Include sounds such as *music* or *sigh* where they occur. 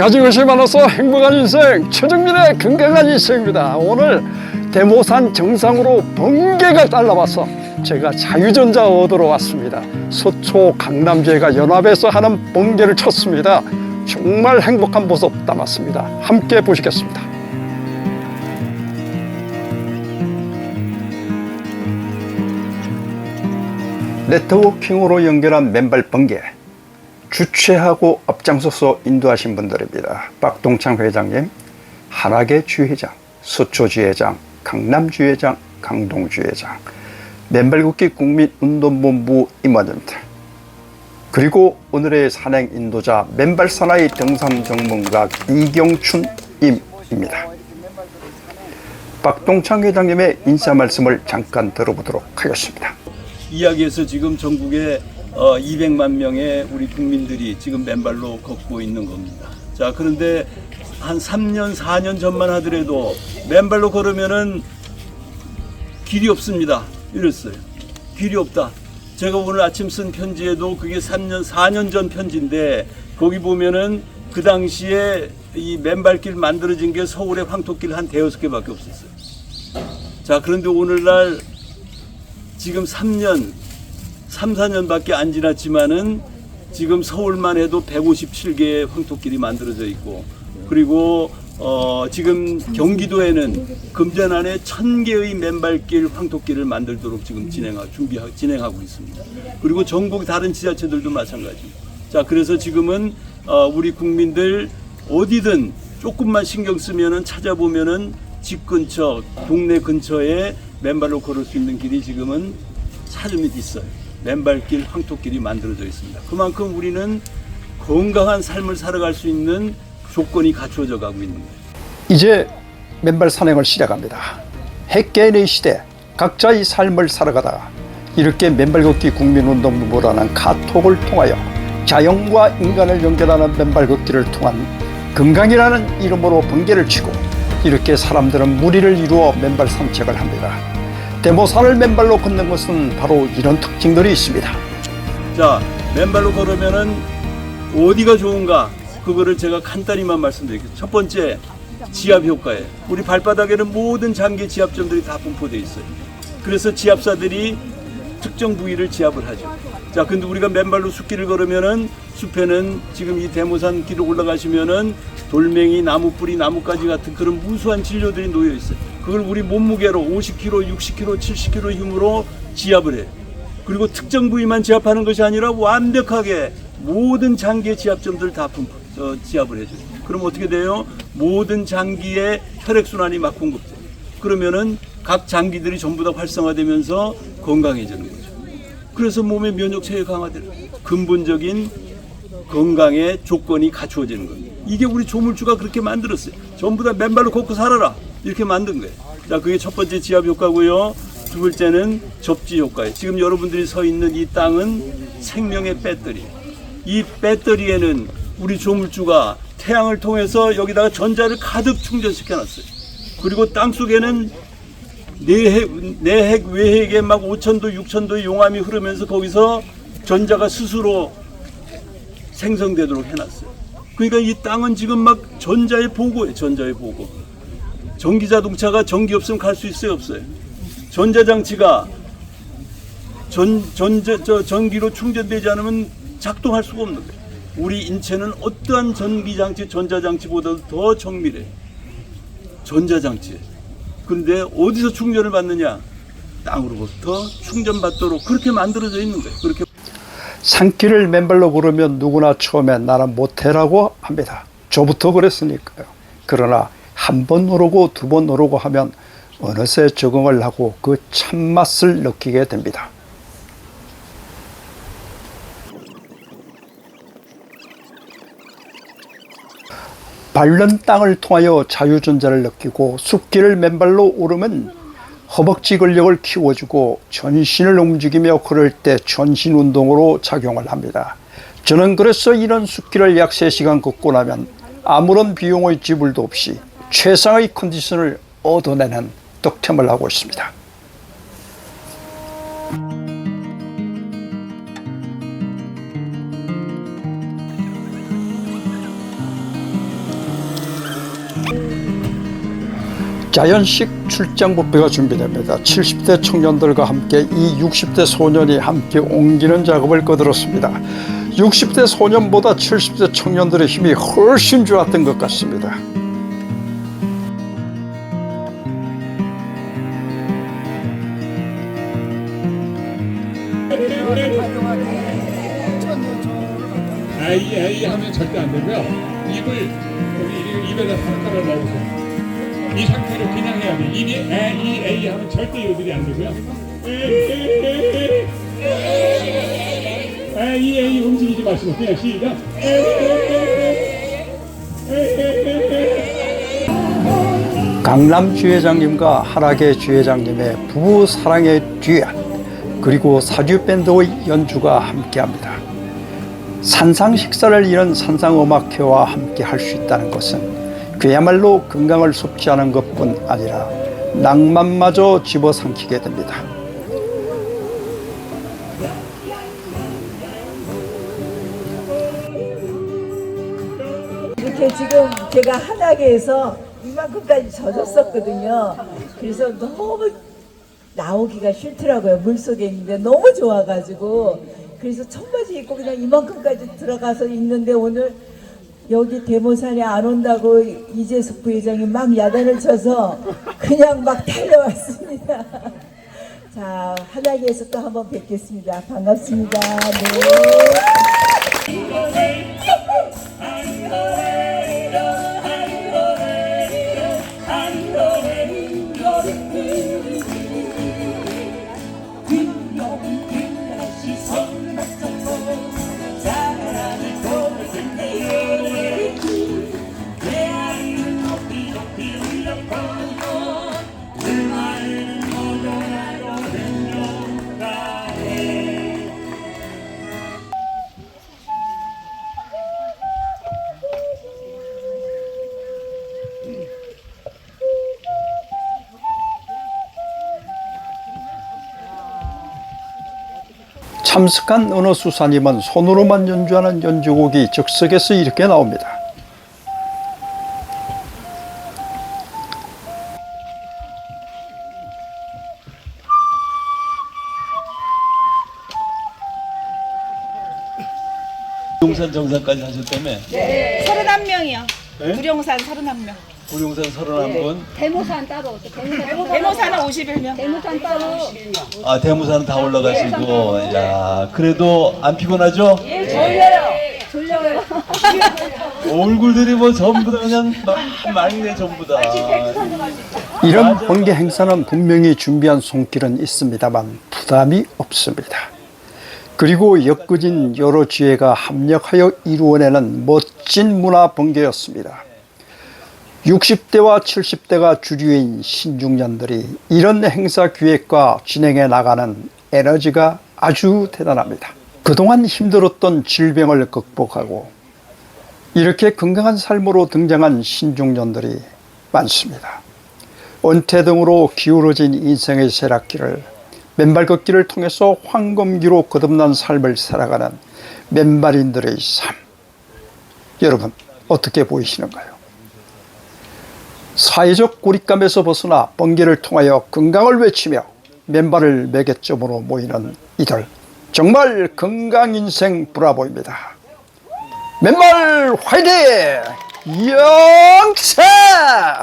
것이 많아서 행복한 인생 최정민의 건강한 인생입니다. 오늘 대모산 정상으로 번개가 날라와서 제가 자유전자 얻으러 왔습니다. 서초 강남제가 연합에서 하는 번개를 쳤습니다. 정말 행복한 모습 담았습니다. 함께 보시겠습니다. 네트워킹으로 연결한 맨발 번개 주최하고 앞장서서 인도하신 분들입니다. 박동창 회장님, 한학의 주회장, 서초 주회장, 강남 주회장, 강동 주회장, 맨발걷기 국민운동본부 임원님들, 그리고 오늘의 산행 인도자 맨발 사나이 등산 전문가 이경춘 임입니다. 박동창 회장님의 인사 말씀을 잠깐 들어보도록 하겠습니다. 이야기에서 지금 전국에 어, 200만 명의 우리 국민들이 지금 맨발로 걷고 있는 겁니다. 자, 그런데 한 3년, 4년 전만 하더라도 맨발로 걸으면은 길이 없습니다. 이랬어요. 길이 없다. 제가 오늘 아침 쓴 편지에도 그게 3년, 4년 전 편지인데 거기 보면은 그 당시에 이 맨발길 만들어진 게 서울의 황토길 한 대여섯 개밖에 없었어요. 자, 그런데 오늘날 지금 3년, 3, 4년밖에 안 지났지만은 지금 서울만 해도 157개의 황토길이 만들어져 있고 그리고 어 지금 경기도에는 금전 안에 1000개의 맨발길 황토길을 만들도록 지금 진행하 준비 진행하고 있습니다. 그리고 전국 다른 지자체들도 마찬가지입니다. 자, 그래서 지금은 어 우리 국민들 어디든 조금만 신경 쓰면은 찾아보면은 집 근처, 동네 근처에 맨발로 걸을 수 있는 길이 지금은 찾으면 있어요. 맨발길, 황토길이 만들어져 있습니다. 그만큼 우리는 건강한 삶을 살아갈 수 있는 조건이 갖추어져 가고 있는 거예요. 이제 맨발 산행을 시작합니다. 핵개인의 시대, 각자의 삶을 살아가다가 이렇게 맨발 걷기 국민운동부라는 카톡을 통하여 자연과 인간을 연결하는 맨발 걷기를 통한 건강이라는 이름으로 번개를 치고 이렇게 사람들은 무리를 이루어 맨발 산책을 합니다. 대모산을 맨발로 걷는 것은 바로 이런 특징들이 있습니다. 자, 맨발로 걸으면은 어디가 좋은가? 그거를 제가 간단히만 말씀드릴게요. 첫 번째, 지압 효과예요. 우리 발바닥에는 모든 장기 지압점들이 다 분포되어 있어요. 그래서 지압사들이 특정 부위를 지압을 하죠. 자, 근데 우리가 맨발로 숲길을 걸으면은 숲에는 지금 이 대모산 길을 올라가시면은 돌멩이, 나무 뿌리, 나뭇가지 같은 그런 무수한 진료들이 놓여 있어요. 그걸 우리 몸무게로 50kg, 60kg, 70kg 힘으로 지압을 해요. 그리고 특정 부위만 지압하는 것이 아니라 완벽하게 모든 장기의 지압점들을 다 분포, 어, 지압을 해줘요. 그럼 어떻게 돼요? 모든 장기의 혈액순환이 막 공급돼요. 그러면은 각 장기들이 전부 다 활성화되면서 건강해지는 거죠. 그래서 몸의 면역 체계가 강화되는 근본적인 건강의 조건이 갖추어지는 겁니다. 이게 우리 조물주가 그렇게 만들었어요. 전부 다 맨발로 걷고 살아라. 이렇게 만든 거예요. 자, 그게 첫 번째 지압 효과고요. 두 번째는 접지 효과예요. 지금 여러분들이 서 있는 이 땅은 생명의 배터리. 이 배터리에는 우리 조물주가 태양을 통해서 여기다가 전자를 가득 충전시켜 놨어요. 그리고 땅 속에는 내핵, 내핵, 외핵에 막 5천도, 6천도의 용암이 흐르면서 거기서 전자가 스스로 생성되도록 해놨어요. 그러니까 이 땅은 지금 막 전자의 보고예요, 전자의 보고. 전기 자동차가 전기 없으면 갈 수 있어요, 없어요? 전자장치가 전, 전자, 저, 전기로 충전되지 않으면 작동할 수가 없는 거예요. 우리 인체는 어떠한 전기장치, 전자장치보다도 더 정밀해요. 전자장치. 근데 어디서 충전을 받느냐? 땅으로부터 충전받도록 그렇게 만들어져 있는 거예요. 그렇게 산길을 맨발로 걸으면 누구나 처음엔 나는 못해라고 합니다. 저부터 그랬으니까요. 그러나 한 번 오르고 두 번 오르고 하면 어느새 적응을 하고 그 참맛을 느끼게 됩니다. 밟는 땅을 통하여 자유전자를 느끼고 숲길을 맨발로 오르면 허벅지 근력을 키워주고 전신을 움직이며 걸을 때 전신 운동으로 작용을 합니다. 저는 그래서 이런 숲길을 약 3시간 걷고 나면 아무런 비용의 지불도 없이 최상의 컨디션을 얻어내는 득템을 하고 있습니다. 자연식 출장 부페가 준비됩니다. 70대 청년들과 함께 이 60대 소년이 함께 옮기는 작업을 거들었습니다. 60대 소년보다 70대 청년들의 힘이 훨씬 좋았던 것 같습니다. 에이 에이 하면 절대 안 되고요. 입을 여기 입에다 손가락을 넣으세요. 이 상태로 그냥 해야 돼. 입이 에이 에이 하면 절대 요들이 안 되고요. 에이 에이 에이 움직이지 마시고 그냥 시작. 강남 주회장님과 하락의 주회장님의 부부 사랑의 듀엣 그리고 사주 밴드의 연주가 함께합니다. 산상 식사를 이룬 산상 음악회와 함께 할 수 있다는 것은 그야말로 건강을 섭취하는 것뿐 아니라 낭만마저 집어삼키게 됩니다. 이렇게 지금 제가 한약에서 이만큼까지 젖었었거든요. 그래서 너무 나오기가 싫더라고요. 물 속에 있는데 너무 좋아가지고. 그래서 청바지 입고 그냥 이만큼까지 들어가서 있는데 오늘 여기 대모산에 안 온다고 이재숙 부회장이 막 야단을 쳐서 그냥 막 달려왔습니다. *laughs* 자, 한약에서 또 한번 뵙겠습니다. 반갑습니다. 네. 참석한 어느 수사님은 손으로만 연주하는 연주곡이 즉석에서 이렇게 나옵니다. 용산 정상까지 하셨다며? 31명이요. 네? 구룡산 31명. 구룡산 31분. 대모산 따로 대모산 대모산은 51명. 대모산 따로 아 대무산 다 올라가시고 야 그래도 안 피곤하죠? 졸려요. *laughs* 얼굴들이 뭐 전부 다 그냥 막- 맑네 전부 다. 이런 번개 행사는 분명히 준비한 손길은 있습니다만 부담이 없습니다. 그리고 엮어진 여러 지혜가 합력하여 이루어내는 멋진 문화 번개였습니다. 60대와 70대가 주류인 신중년들이 이런 행사 기획과 진행해 나가는 에너지가 아주 대단합니다. 그동안 힘들었던 질병을 극복하고 이렇게 건강한 삶으로 등장한 신중년들이 많습니다. 은퇴 등으로 기울어진 인생의 쇠락기를 맨발 걷기를 통해서 황금기로 거듭난 삶을 살아가는 맨발인들의 삶. 여러분, 어떻게 보이시는가요? 사회적 고립감에서 벗어나 번개를 통하여 건강을 외치며 맨발을 매개점으로 모이는 이들. 정말 건강 인생 브라보입니다. 맨발 화이팅! 영차!